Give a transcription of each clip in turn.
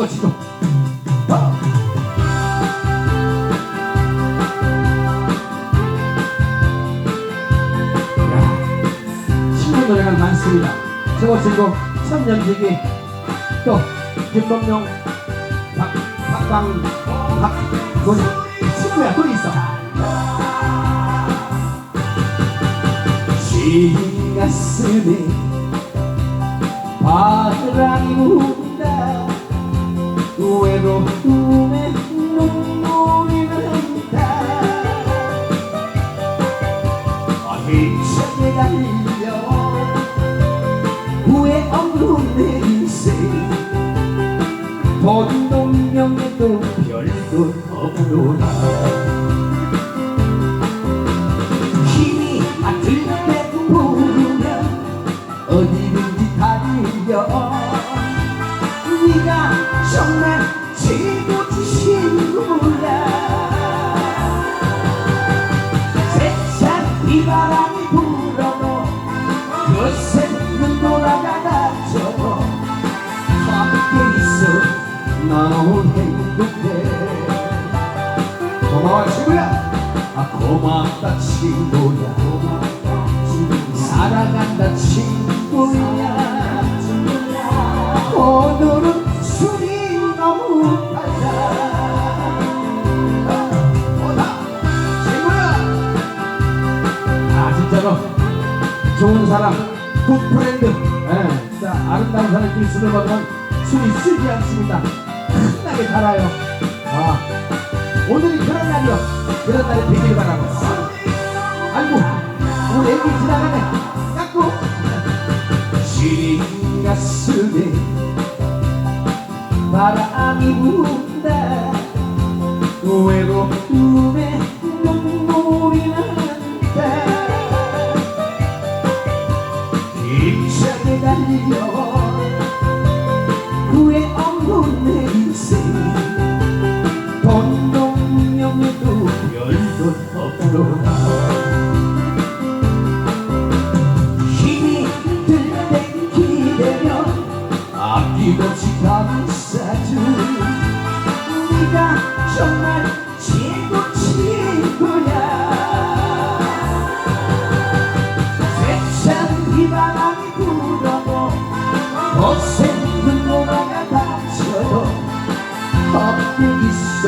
야, 친구 노래가 많습니다. 저거 치고 천년지기 또 김범용 박, 박광 박돈 친구야 둘이 있어. 진 가슴에 바람이 분다 외로움에 눈물이 난다. 힘차게 달려. 후회 없는 내 인생. 돈도 명예도 별것 없노라 정말 최고 친구야 세찬 비바람이 불어도 거센 돌아가 다쳐도 함께 있어 너무 행복해 고마워 친구야. 아 고맙다 친구야. 사랑한다 친구야 좋은 사람 굿 프렌드. 예, 진짜 아름다운 사람끼리 술을 먹으면 술이 쓰지 않습니다. 신나게 달아요. 아 오늘이 그런 날이요. 그런 날이 되길 바라고. 아이고 우리 애기 지나가네. 깎고. 시린 가슴에 바람이 분다. 외로움에 별것 없도다 힘이 들때 기대면 아낌없이 감싸준 네가 정말 최고 친구야 세찬 비바람이 불어도 거센 눈보라가 닥쳐도 함께 있어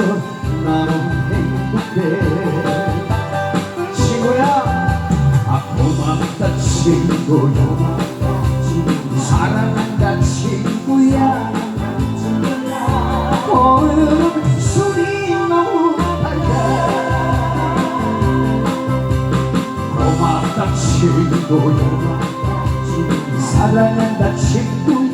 나는 행복해 친구야 아 고맙다 친구야. 사랑한다 친구야. 오늘은 술이 너무 고맙다 친구야. 사랑한다 친구야